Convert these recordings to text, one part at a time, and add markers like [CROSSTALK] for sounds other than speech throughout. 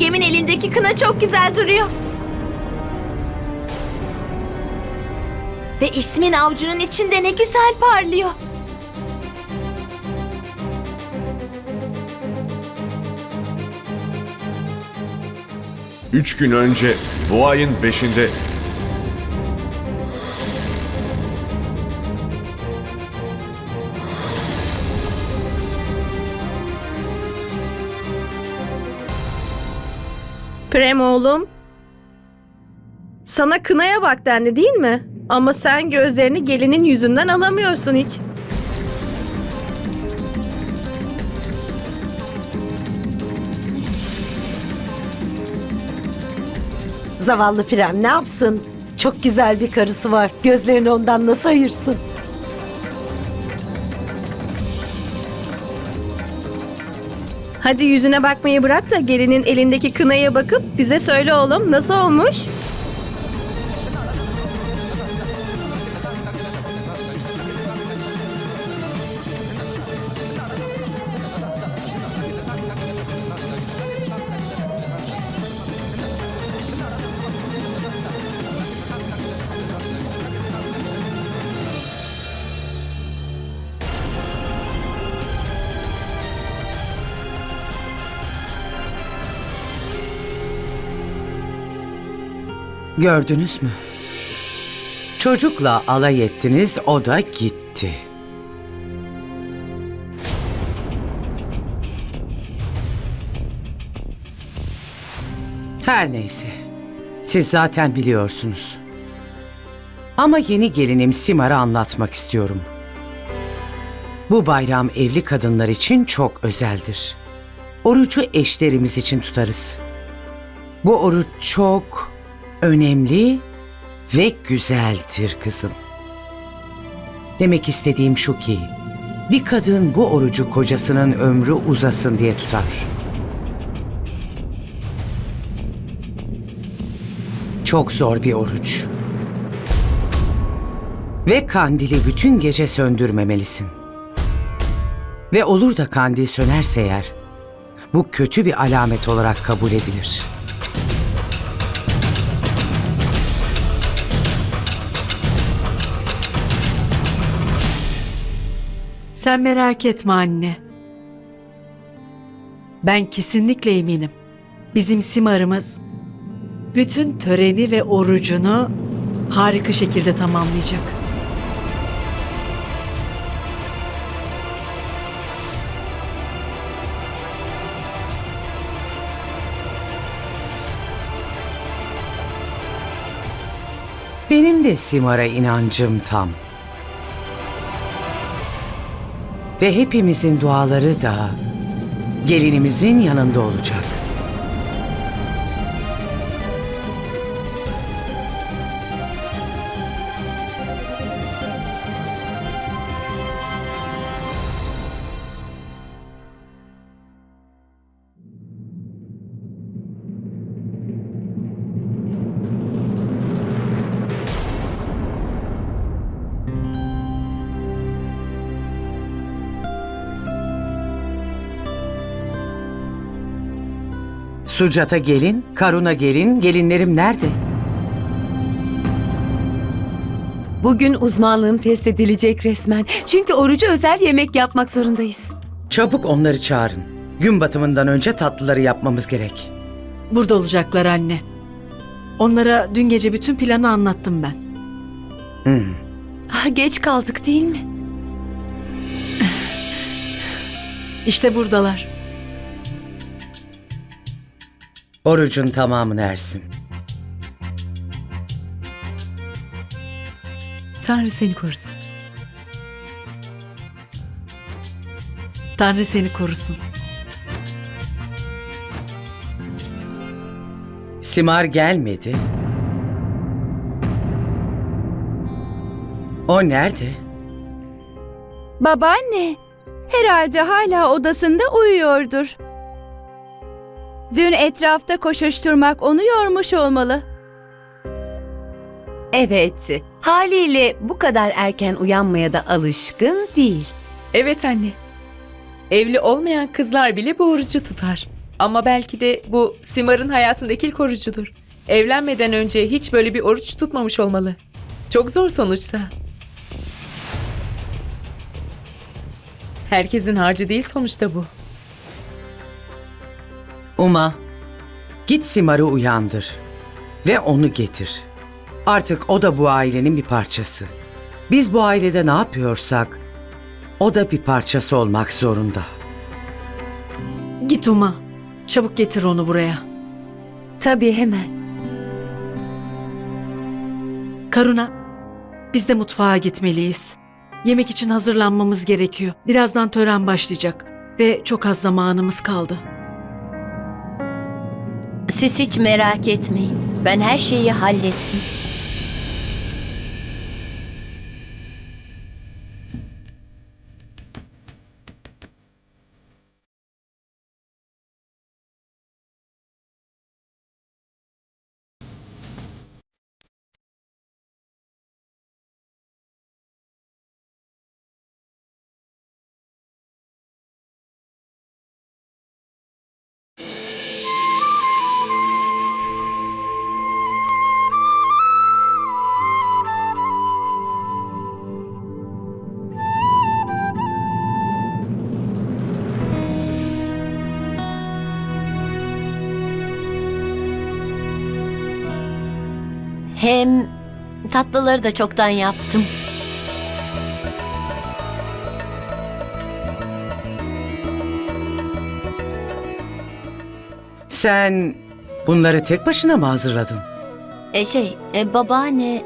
Yengemin elindeki kına çok güzel duruyor. Ve ismin avucunun içinde ne güzel parlıyor. Üç gün önce bu ayın beşinde Prem oğlum. Sana kınaya bak dendi değil mi? Ama sen gözlerini gelinin yüzünden alamıyorsun hiç. Zavallı Prem ne yapsın? Çok güzel bir karısı var. Gözlerini ondan nasıl ayırsın? Hadi yüzüne bakmayı bırak da gelinin elindeki kınaya bakıp bize söyle oğlum nasıl olmuş? Gördünüz mü? Çocukla alay ettiniz, o da gitti. Her neyse. Siz zaten biliyorsunuz. Ama yeni gelinim Simar'a anlatmak istiyorum. Bu bayram evli kadınlar için çok özeldir. Orucu eşlerimiz için tutarız. Bu oruç çok önemli ve güzeldir kızım. Demek istediğim şu ki, bir kadın bu orucu kocasının ömrü uzasın diye tutar. Çok zor bir oruç. Ve kandili bütün gece söndürmemelisin. Ve olur da kandil sönerse eğer, bu kötü bir alamet olarak kabul edilir.'' Sen merak etme anne. Ben kesinlikle eminim. Bizim Simar'ımız bütün töreni ve orucunu harika şekilde tamamlayacak. Benim de Simar'a inancım tam. Ve hepimizin duaları da gelinimizin yanında olacak. Sucata gelin, Karuna gelin, gelinlerim nerede? Bugün uzmanlığım test edilecek resmen. Çünkü orucu özel yemek yapmak zorundayız. Çabuk onları çağırın. Gün batımından önce tatlıları yapmamız gerek. Burada olacaklar anne. Onlara dün gece bütün planı anlattım ben. Hmm. Ah, geç kaldık değil mi? İşte buradalar. Orucun tamamını ersin. Tanrı seni korusun. Tanrı seni korusun. Simar gelmedi. O nerede? Babaanne, herhalde hala odasında uyuyordur. Dün etrafta koşuşturmak onu yormuş olmalı. Evet. Haliyle bu kadar erken uyanmaya da alışkın değil. Evet anne. Evli olmayan kızlar bile bu orucu tutar. Ama belki de bu Simar'ın hayatındaki ilk orucudur. Evlenmeden önce hiç böyle bir oruç tutmamış olmalı. Çok zor sonuçta. Herkesin harcı değil sonuçta bu. Uma, git Simar'ı uyandır ve onu getir. Artık o da bu ailenin bir parçası. Biz bu ailede ne yapıyorsak o da bir parçası olmak zorunda. Git Uma. Çabuk getir onu buraya. Tabii hemen. Karuna, biz de mutfağa gitmeliyiz. Yemek için hazırlanmamız gerekiyor. Birazdan tören başlayacak ve çok az zamanımız kaldı. Siz hiç merak etmeyin. Ben her şeyi hallettim. Hem tatlıları da çoktan yaptım. Sen bunları tek başına mı hazırladın? E şey, e, babaanne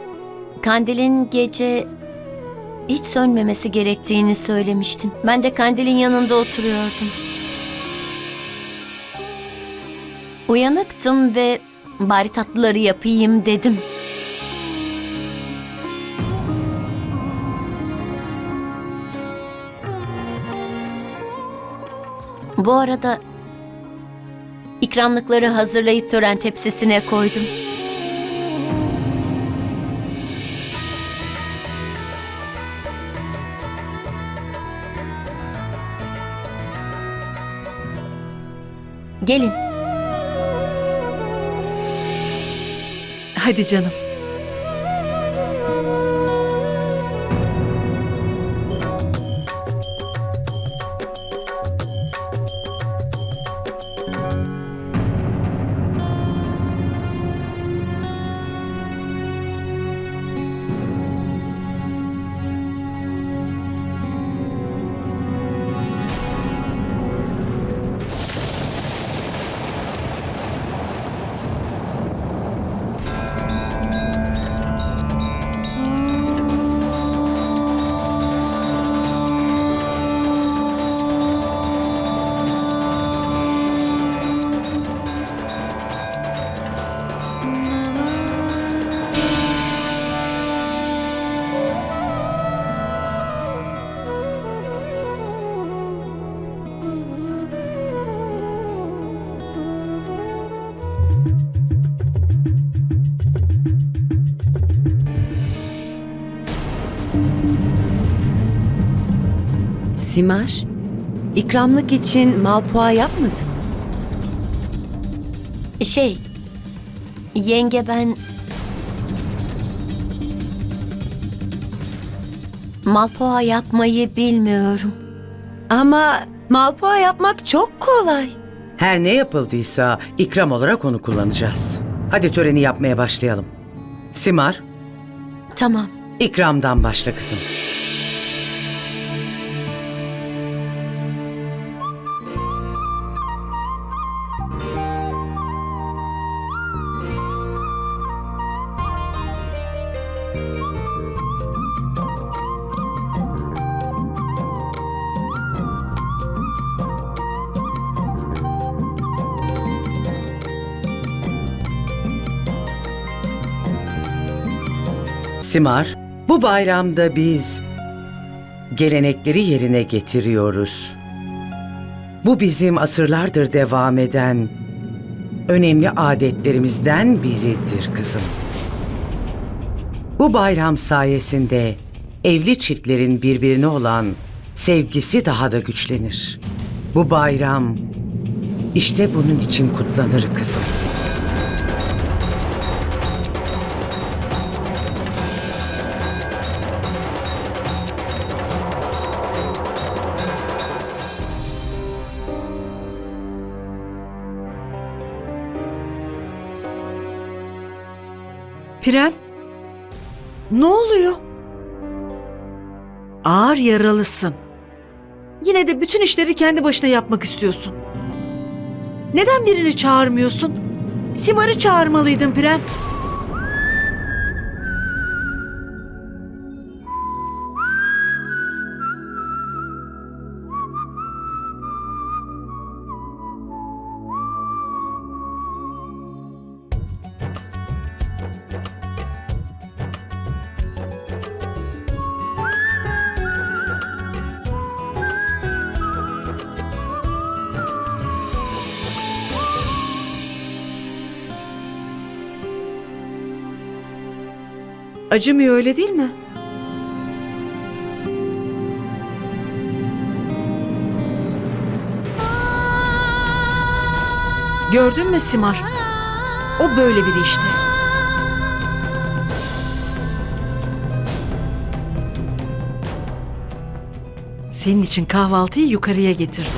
kandilin gece hiç sönmemesi gerektiğini söylemiştin. Ben de kandilin yanında oturuyordum. Uyanıktım ve bari tatlıları yapayım dedim. Bu arada ikramlıkları hazırlayıp tören tepsisine koydum. Gelin. Hadi canım. Simar, ikramlık için malpua yapmadın. Şey, yenge ben... Malpoğa yapmayı bilmiyorum. Ama malpua yapmak çok kolay. Her ne yapıldıysa ikram olarak onu kullanacağız. Hadi töreni yapmaya başlayalım. Simar, Tamam. ikramdan başla kızım. Simar, bu bayramda biz gelenekleri yerine getiriyoruz. Bu bizim asırlardır devam eden önemli adetlerimizden biridir kızım. Bu bayram sayesinde evli çiftlerin birbirine olan sevgisi daha da güçlenir. Bu bayram İşte bunun için kutlanır kızım. Prem, ne oluyor? Ağır yaralısın. Yine de bütün işleri kendi başına yapmak istiyorsun. Neden birini çağırmıyorsun? Simar'ı çağırmalıydın Prem. Acımıyor öyle değil mi? Gördün mü Simar? O böyle biri işte. Senin için kahvaltıyı yukarıya getirdi.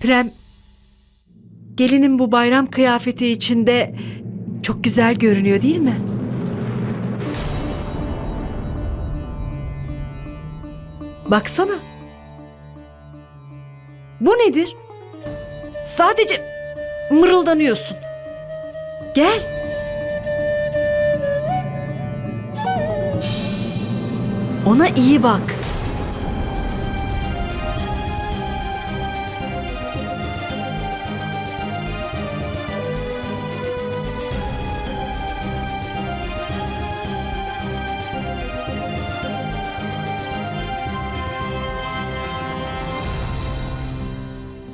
Prem, gelinin bu bayram kıyafeti içinde çok güzel görünüyor değil mi? Baksana. Bu nedir? Sadece mırıldanıyorsun. Gel. Ona iyi bak.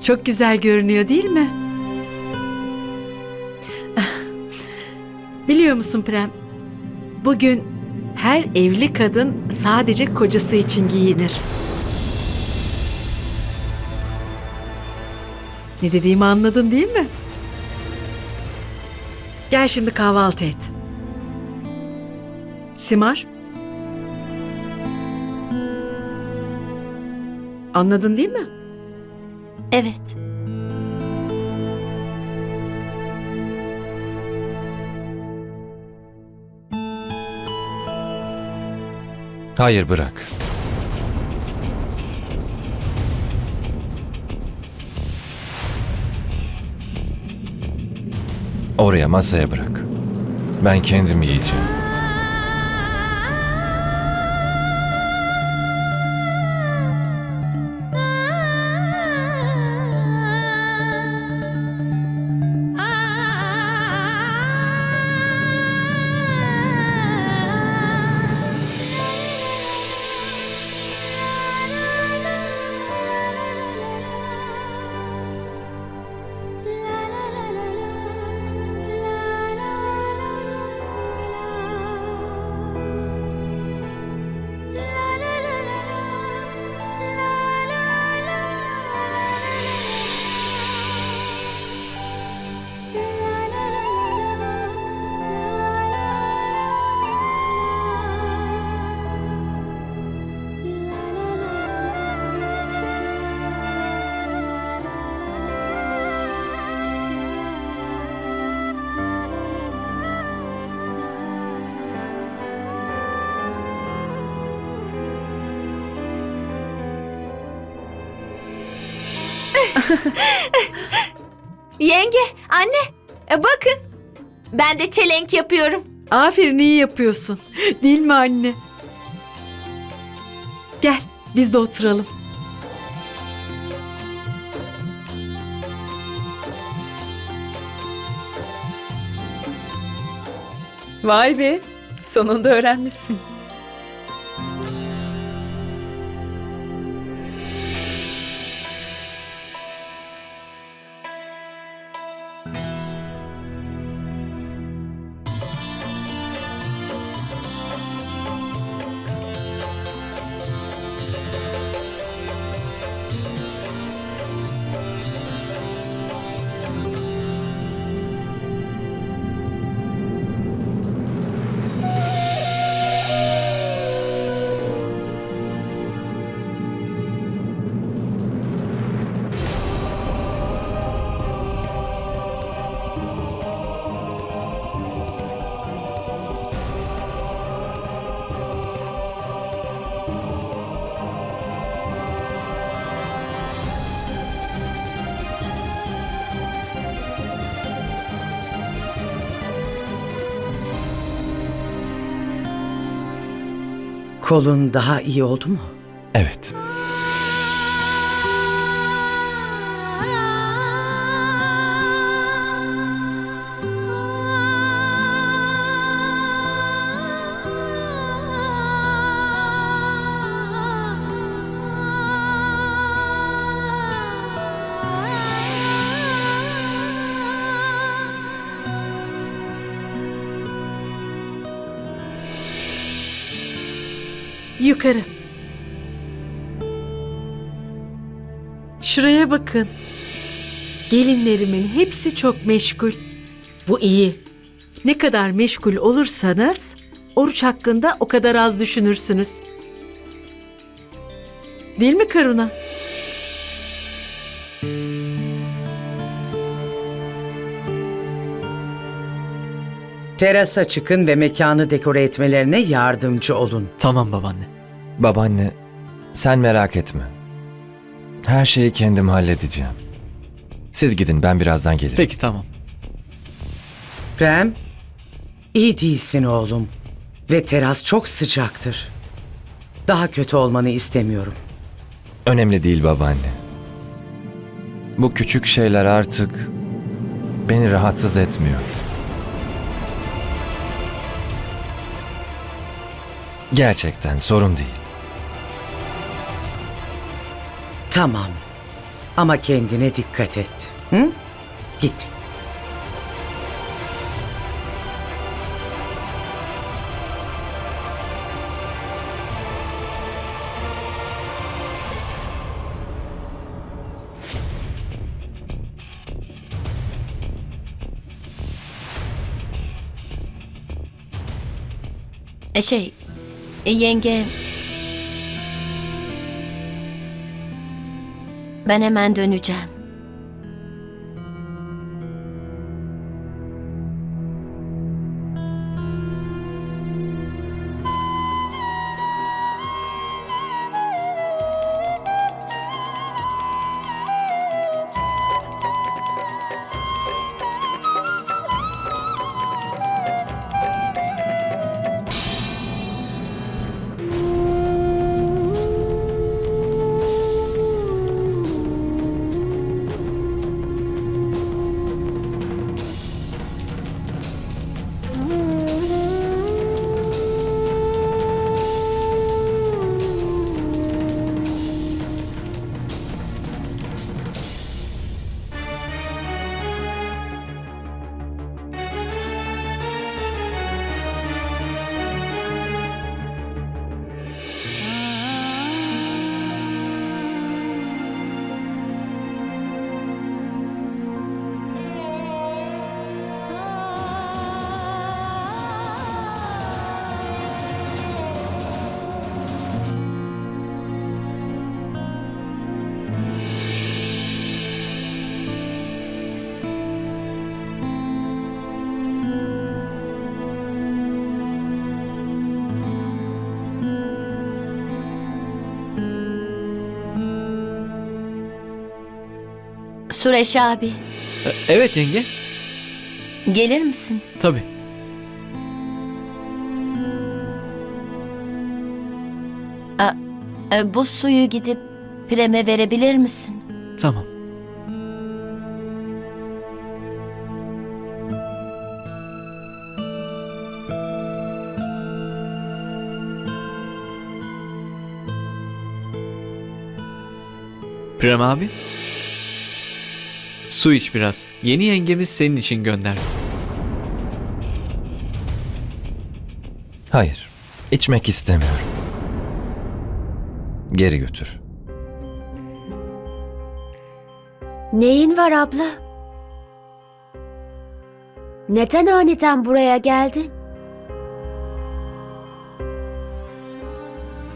Çok güzel görünüyor değil mi? Biliyor musun Prem? Bugün her evli kadın sadece kocası için giyinir. Ne dediğimi anladın değil mi? Gel şimdi kahvaltı et. Simar? Anladın değil mi? Evet. Hayır bırak. Oraya masaya bırak. Ben kendim yiyeceğim. [LAUGHS] Yenge, anne, e, bakın. Ben de çelenk yapıyorum. Aferin iyi yapıyorsun. Değil mi anne? Gel biz de oturalım. Vay be. Sonunda öğrenmişsin. Kolun daha iyi oldu mu? Evet. Yukarı. Şuraya bakın. Gelinlerimin hepsi çok meşgul. Bu iyi. Ne kadar meşgul olursanız oruç hakkında o kadar az düşünürsünüz. Değil mi Karuna? Terasa çıkın ve mekanı dekore etmelerine yardımcı olun. Tamam babaanne. Babaanne, sen merak etme. Her şeyi kendim halledeceğim. Siz gidin ben birazdan gelirim. Peki tamam. Prem, iyi değilsin oğlum. Ve teras çok sıcaktır. Daha kötü olmanı istemiyorum. Önemli değil babaanne. Bu küçük şeyler artık beni rahatsız etmiyor. Gerçekten sorun değil. Tamam. Ama kendine dikkat et. Hı? Git. E şey, e, yenge... Ben hemen döneceğim. Sureş abi, E, evet yenge. gelir misin? Tabii. E, bu suyu gidip Prem'e verebilir misin? Tamam. Prem abi. Su iç biraz. Yeni yengemiz senin için gönderdi. Hayır, içmek istemiyorum. Geri götür. Neyin var abla? Neden aniden buraya geldin?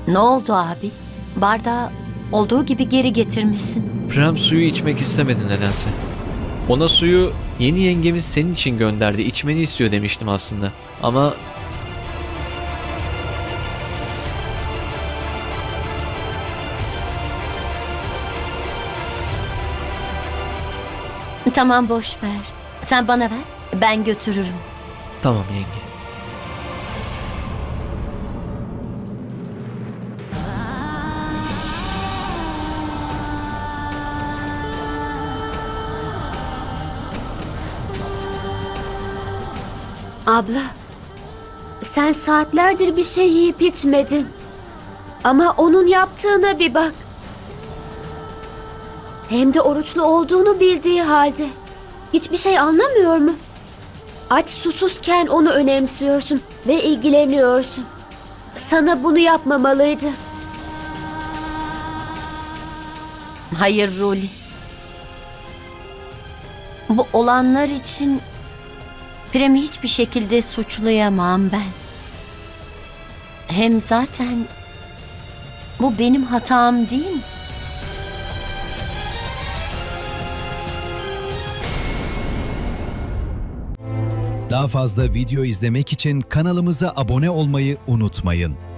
Ne oldu abi? Bardağı olduğu gibi geri getirmişsin. Prem suyu içmek istemedi nedense. Ona suyu yeni yengemiz senin için gönderdi. İçmeni istiyor demiştim aslında. Ama Tamam boş ver. Sen bana ver. Ben götürürüm. tamam yenge. Abla, sen saatlerdir bir şey yiyip içmedin. Ama onun yaptığına bir bak. Hem de oruçlu olduğunu bildiği halde. Hiçbir şey anlamıyor mu? Aç susuzken onu önemsiyorsun ve ilgileniyorsun. Sana bunu yapmamalıydı. Hayır Ruli. Bu olanlar için Prem'i hiçbir şekilde suçlayamam ben. Hem zaten bu benim hatam değil mi? Daha fazla video izlemek için kanalımıza abone olmayı unutmayın.